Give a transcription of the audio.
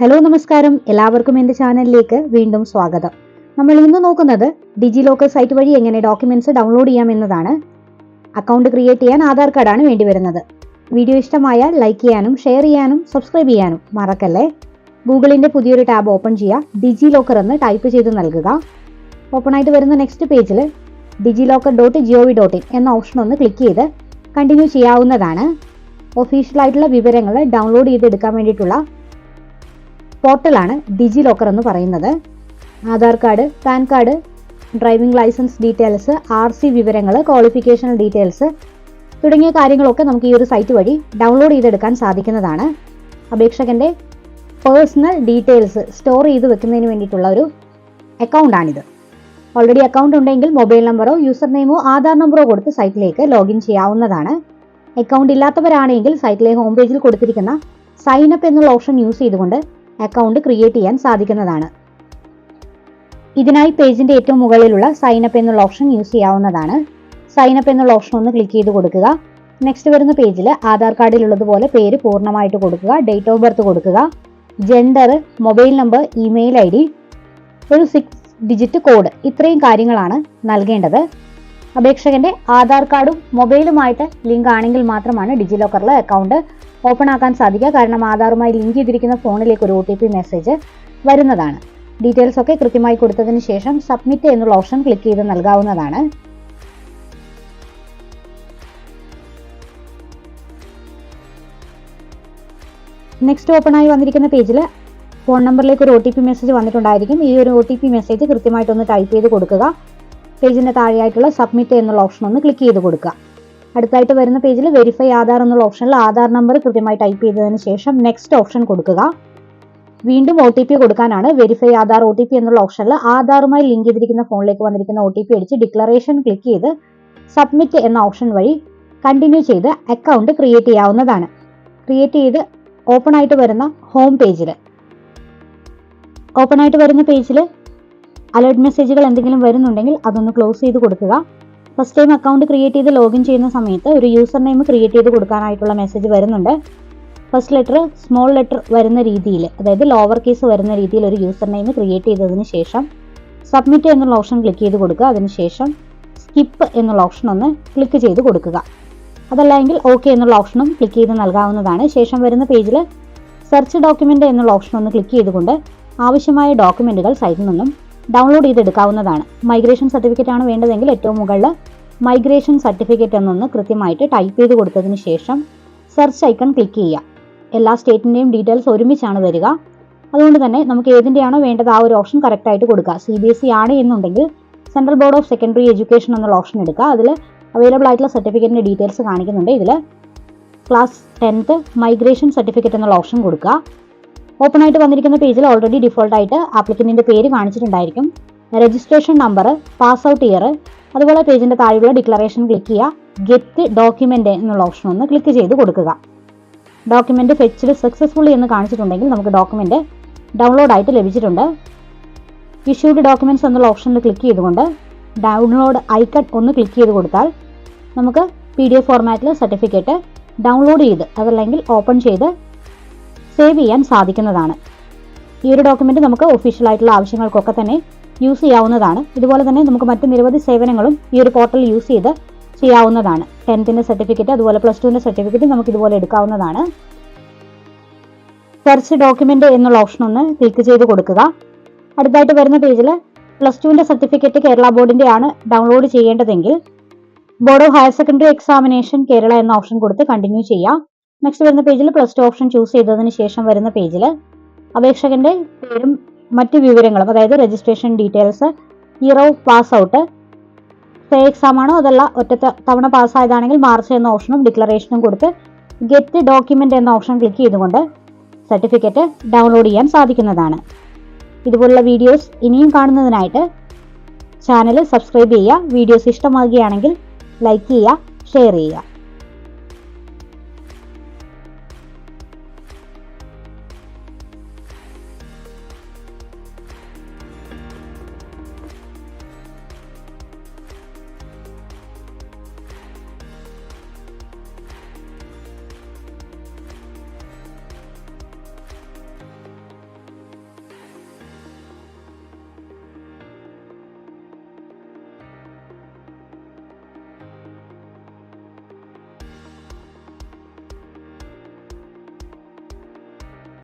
Hello നമസ്കാരം. എല്ലാവർക്കും എന്റെ ചാനലിലേക്ക് വീണ്ടും സ്വാഗതം. നമ്മൾ ഇന്ന് നോക്കുന്നത് ഡിജി ലോക്കർ സൈറ്റ് വഴി എങ്ങനെ ഡോക്യുമെന്റ്സ് ഡൗൺലോഡ് ചെയ്യാം എന്നതാണ്. അക്കൗണ്ട് ക്രിയേറ്റ് ചെയ്യാൻ ആധാർ കാർഡാണ് വേണ്ടി വരുന്നത്. വീഡിയോ ഇഷ്ടമായാൽ ലൈക്ക് ചെയ്യാനും ഷെയർ ചെയ്യാനും സബ്സ്ക്രൈബ് ചെയ്യാനും മറക്കല്ലേ? ഗൂഗിളിന്റെ പുതിയൊരു ടാബ് ഓപ്പൺ ചെയ്യുക. ഡിജി ലോക്കർ എന്ന് ടൈപ്പ് ചെയ്ത് നൽകുക. ഓപ്പൺ ആയിട്ട് വരുന്ന നെക്സ്റ്റ് പേജിൽ DigiLocker dot G O V dot in എന്ന ഓപ്ഷൻ ഒന്ന് ക്ലിക്ക് ചെയ്ത് കണ്ടിന്യൂ ചെയ്യാവുന്നതാണ്. ഒഫീഷ്യലായിട്ടുള്ള വിവരങ്ങൾ ഡൗൺലോഡ് ചെയ്തെടുക്കാൻ വേണ്ടിയിട്ടുള്ള പോർട്ടലാണ് ഡിജി ലോക്കർ എന്ന് പറയുന്നത്. Aadhaar card PAN card driving licence details R C വിവരങ്ങൾ ക്വാളിഫിക്കേഷൻ ഡീറ്റെയിൽസ് തുടങ്ങിയ കാര്യങ്ങളൊക്കെ നമുക്ക് ഈ ഒരു സൈറ്റ് വഴി ഡൗൺലോഡ് ചെയ്തെടുക്കാൻ സാധിക്കുന്നതാണ്. അപേക്ഷകന്റെ പേഴ്സണൽ ഡീറ്റെയിൽസ് സ്റ്റോർ ചെയ്ത് വെക്കുന്നതിന് വേണ്ടിയിട്ടുള്ള ഒരു അക്കൗണ്ടാണിത് ഓൾറെഡി അക്കൗണ്ട് ഉണ്ടെങ്കിൽ മൊബൈൽ നമ്പറോ യൂസർ നെയിമോ ആധാർ നമ്പറോ കൊടുത്ത് സൈറ്റിലേക്ക് ലോഗിൻ ചെയ്യാവുന്നതാണ്. അക്കൗണ്ട് ഇല്ലാത്തവരാണെങ്കിൽ സൈറ്റിലെ ഹോം പേജിൽ കൊടുത്തിരിക്കുന്ന സൈൻ അപ്പ് എന്നുള്ള ഓപ്ഷൻ യൂസ് ചെയ്തുകൊണ്ട് അക്കൗണ്ട് ക്രിയേറ്റ് ചെയ്യാൻ സാധിക്കുന്നതാണ്. ഇതിനായി പേജിന്റെ ഏറ്റവും മുകളിലുള്ള സൈൻ അപ്പ് എന്നുള്ള ഓപ്ഷൻ യൂസ് ചെയ്യാവുന്നതാണ്. സൈൻ അപ്പ് എന്നുള്ള ഓപ്ഷൻ ഒന്ന് ക്ലിക്ക് ചെയ്ത് കൊടുക്കുക. നെക്സ്റ്റ് വരുന്ന പേജിൽ ആധാർ കാർഡിലുള്ളതുപോലെ പേര് പൂർണമായിട്ട് കൊടുക്കുക ഡേറ്റ് ഓഫ് ബർത്ത് കൊടുക്കുക gender mobile number email I D ഒരു സിക്സ് ഡിജിറ്റ് കോഡ് ഇത്രയും കാര്യങ്ങളാണ് നൽകേണ്ടത്. അപേക്ഷകന്റെ ആധാർ കാർഡും മൊബൈലുമായിട്ട് ലിങ്ക് ആണെങ്കിൽ മാത്രമാണ് ഡിജി ലോക്കറിൽ അക്കൗണ്ട് ഓപ്പൺ ആക്കാൻ സാധിക്കുക. കാരണം ആധാറുമായി ലിങ്ക് ചെയ്തിരിക്കുന്ന ഫോണിലേക്ക് ഒരു ഒ മെസ്സേജ് വരുന്നതാണ്. ഡീറ്റെയിൽസ് ഒക്കെ കൃത്യമായി കൊടുത്തതിന് ശേഷം സബ്മിറ്റ് എന്നുള്ള ഓപ്ഷൻ ക്ലിക്ക് ചെയ്ത് നൽകാവുന്നതാണ്. നെക്സ്റ്റ് ഓപ്പൺ ആയി വന്നിരിക്കുന്ന പേജിൽ ഫോൺ നമ്പറിലേക്ക് ഒരു ഒ ടി പി മെസ്സേജ് വന്നിട്ടുണ്ടായിരിക്കും. ഈ ഒരു ഒ ടി പി മെസ്സേജ് കൃത്യമായിട്ടൊന്ന് ടൈപ്പ് ചെയ്ത് കൊടുക്കുക. പേജിന്റെ താഴെയായിട്ടുള്ള സബ്മിറ്റ് എന്നുള്ള ഓപ്ഷൻ ഒന്ന് ക്ലിക്ക് ചെയ്ത് കൊടുക്കുക. അടുത്തായിട്ട് വരുന്ന പേജിൽ വെരിഫൈ ആധാർ എന്നുള്ള ഓപ്ഷനിൽ ആധാർ നമ്പർ കൃത്യമായി ടൈപ്പ് ചെയ്തതിന് ശേഷം നെക്സ്റ്റ് ഓപ്ഷൻ കൊടുക്കുക. വീണ്ടും ഒ ടി പി കൊടുക്കാനാണ് verify Aadhaar O T P എന്നുള്ള ഓപ്ഷനിൽ ആധാറുമായി ലിങ്ക് ചെയ്തിരിക്കുന്ന ഫോണിലേക്ക് വന്നിരിക്കുന്ന ഒ ടി പി അടിച്ച് ഡിക്ലറേഷൻ ക്ലിക്ക് ചെയ്ത് സബ്മിറ്റ് എന്ന ഓപ്ഷൻ വഴി കണ്ടിന്യൂ ചെയ്ത് അക്കൗണ്ട് ക്രിയേറ്റ് ചെയ്യാവുന്നതാണ്. ക്രിയേറ്റ് ചെയ്ത് ഓപ്പൺ ആയിട്ട് വരുന്ന ഹോം പേജിൽ ഓപ്പൺ ആയിട്ട് വരുന്ന പേജിൽ അലേർട്ട് മെസ്സേജുകൾ എന്തെങ്കിലും വരുന്നുണ്ടെങ്കിൽ അതൊന്ന് ക്ലോസ് ചെയ്ത് കൊടുക്കുക. ഫസ്റ്റ് ടൈം അക്കൗണ്ട് ക്രിയേറ്റ് ചെയ്ത് ലോഗിൻ ചെയ്യുന്ന സമയത്ത് ഒരു യൂസർ നെയിം ക്രിയേറ്റ് ചെയ്ത് കൊടുക്കാനായിട്ടുള്ള മെസ്സേജ് വരുന്നുണ്ട്. ഫസ്റ്റ് ലെറ്റർ സ്മോൾ ലെറ്റർ വരുന്ന രീതിയിൽ അതായത് ലോവർ കേസ് വരുന്ന രീതിയിൽ ഒരു യൂസർ നെയിം ക്രിയേറ്റ് ചെയ്തതിന് ശേഷം സബ്മിറ്റ് എന്നുള്ള ഓപ്ഷൻ ക്ലിക്ക് ചെയ്ത് കൊടുക്കുക. അതിനുശേഷം സ്കിപ്പ് എന്നുള്ള ഓപ്ഷൻ ഒന്ന് ക്ലിക്ക് ചെയ്ത് കൊടുക്കുക. അതല്ലെങ്കിൽ ഓക്കെ എന്നുള്ള ഓപ്ഷനും ക്ലിക്ക് ചെയ്ത് നൽകാവുന്നതാണ്. ശേഷം വരുന്ന പേജിൽ സെർച്ച് ഡോക്യുമെന്റ് എന്നുള്ള ഓപ്ഷൻ ഒന്ന് ക്ലിക്ക് ചെയ്തുകൊണ്ട് ആവശ്യമായ ഡോക്യുമെന്റുകൾ സൈറ്റിൽ നിന്നും ഡൗൺലോഡ് ചെയ്തെടുക്കാവുന്നതാണ്. മൈഗ്രേഷൻ സർട്ടിഫിക്കറ്റ് ആണ് വേണ്ടതെങ്കിൽ ഏറ്റവും മുകളിൽ മൈഗ്രേഷൻ സർട്ടിഫിക്കറ്റ് എന്നൊന്ന് കൃത്യമായിട്ട് ടൈപ്പ് ചെയ്ത് കൊടുത്തതിന് ശേഷം സെർച്ച് ഐക്കൺ ക്ലിക്ക് ചെയ്യുക. എല്ലാ സ്റ്റേറ്റിന്റെയും ഡീറ്റെയിൽസ് ഒരുമിച്ചാണ് വരിക. അതുകൊണ്ട് തന്നെ നമുക്ക് ഏതിന്റെയാണോ വേണ്ടത് ആ ഒരു ഓപ്ഷൻ കറക്റ്റായിട്ട് കൊടുക്കുക. സി ബി എസ് ഇ ആണ് എന്നുണ്ടെങ്കിൽ central board of secondary education എന്നുള്ള ഓപ്ഷൻ എടുക്കുക. അതിൽ അവൈലബിൾ ആയിട്ടുള്ള സർട്ടിഫിക്കറ്റിന്റെ ഡീറ്റെയിൽസ് കാണിക്കുന്നുണ്ട്. ഇതിൽ ക്ലാസ് ടെൻത്ത് മൈഗ്രേഷൻ സർട്ടിഫിക്കറ്റ് എന്നുള്ള ഓപ്ഷൻ കൊടുക്കുക. ഓപ്പൺ ആയിട്ട് വന്നിരിക്കുന്ന പേജിൽ ഓൾറെഡി ഡിഫോൾട്ടായിട്ട് ആപ്ലിക്കന്റിന്റെ പേര് കാണിച്ചിട്ടുണ്ടായിരിക്കും. Registration number pass out year അതുപോലെ പേജിന്റെ താഴെയുള്ള ഡിക്ലറേഷൻ ക്ലിക്ക് ചെയ്യുക. ഗെറ്റ് ഡോക്യുമെന്റ് എന്നുള്ള ഓപ്ഷൻ ഒന്ന് ക്ലിക്ക് ചെയ്ത് കൊടുക്കുക. ഡോക്യുമെന്റ് ഫെച്ച്ഡ് സക്സസ്ഫുള്ളി എന്ന് കാണിച്ചിട്ടുണ്ടെങ്കിൽ നമുക്ക് ഡോക്യുമെന്റ് ഡൗൺലോഡ് ആയിട്ട് ലഭിച്ചിട്ടുണ്ട്. ഇഷ്യൂഡ് ഡോക്യുമെന്റ്സ് എന്നുള്ള ഓപ്ഷനിൽ ക്ലിക്ക് ചെയ്തുകൊണ്ട് ഡൗൺലോഡ് ഐക്കൺ ഒന്ന് ക്ലിക്ക് ചെയ്ത് കൊടുത്താൽ നമുക്ക് പി ഡി എഫ് ഫോർമാറ്റിൽ സർട്ടിഫിക്കറ്റ് ഡൗൺലോഡ് ചെയ്ത് അതല്ലെങ്കിൽ ഓപ്പൺ ചെയ്ത് സേവ് ചെയ്യാൻ സാധിക്കുന്നതാണ്. ഈ ഒരു ഡോക്യുമെന്റ് നമുക്ക് ഒഫീഷ്യൽ ആയിട്ടുള്ള ആവശ്യങ്ങൾക്കൊക്കെ തന്നെ യൂസ് ചെയ്യാവുന്നതാണ്. ഇതുപോലെ തന്നെ നമുക്ക് മറ്റ് നിരവധി സേവനങ്ങളും ഈ ഒരു പോർട്ടൽ യൂസ് ചെയ്ത് ചെയ്യാവുന്നതാണ്. ടെൻത്തിന്റെ സർട്ടിഫിക്കറ്റ് അതുപോലെ പ്ലസ് ടുവിന്റെ സർട്ടിഫിക്കറ്റ് നമുക്ക് ഇതുപോലെ എടുക്കാവുന്നതാണ്. സെർച്ച് ഡോക്യുമെന്റ് എന്നുള്ള ഓപ്ഷൻ ഒന്ന് ക്ലിക്ക് ചെയ്ത് കൊടുക്കുക. അടുത്തായിട്ട് വരുന്ന പേജിൽ പ്ലസ് ടുവിന്റെ സർട്ടിഫിക്കറ്റ് കേരള ബോർഡിന്റെ ആണ് download ചെയ്യേണ്ടതെങ്കിൽ board of higher secondary examination Kerala എന്ന ഓപ്ഷൻ കൊടുത്ത് കണ്ടിന്യൂ ചെയ്യാം. നെക്സ്റ്റ് വരുന്ന പേജിൽ പ്ലസ് ടു ഓപ്ഷൻ ചൂസ് ചെയ്തതിന് ശേഷം വരുന്ന പേജിൽ അപേക്ഷകന്റെ പേരും മറ്റ് വിവരങ്ങളും അതായത് registration details year of pass out pay exam ആണോ അതല്ല ഒറ്റ തവണ പാസ്സായതാണെങ്കിൽ മാർച്ച് എന്ന ഓപ്ഷനും ഡിക്ലറേഷനും കൊടുത്ത് ഗെറ്റ് ഡോക്യുമെന്റ് എന്ന ഓപ്ഷൻ ക്ലിക്ക് ചെയ്തുകൊണ്ട് സർട്ടിഫിക്കറ്റ് ഡൗൺലോഡ് ചെയ്യാൻ സാധിക്കുന്നതാണ്. ഇതുപോലുള്ള വീഡിയോസ് ഇനിയും കാണുന്നതിനായിട്ട് ചാനൽ സബ്സ്ക്രൈബ് ചെയ്യുക വീഡിയോസ് ഇഷ്ടമാകുകയാണെങ്കിൽ ലൈക്ക് ചെയ്യുക ഷെയർ ചെയ്യുക.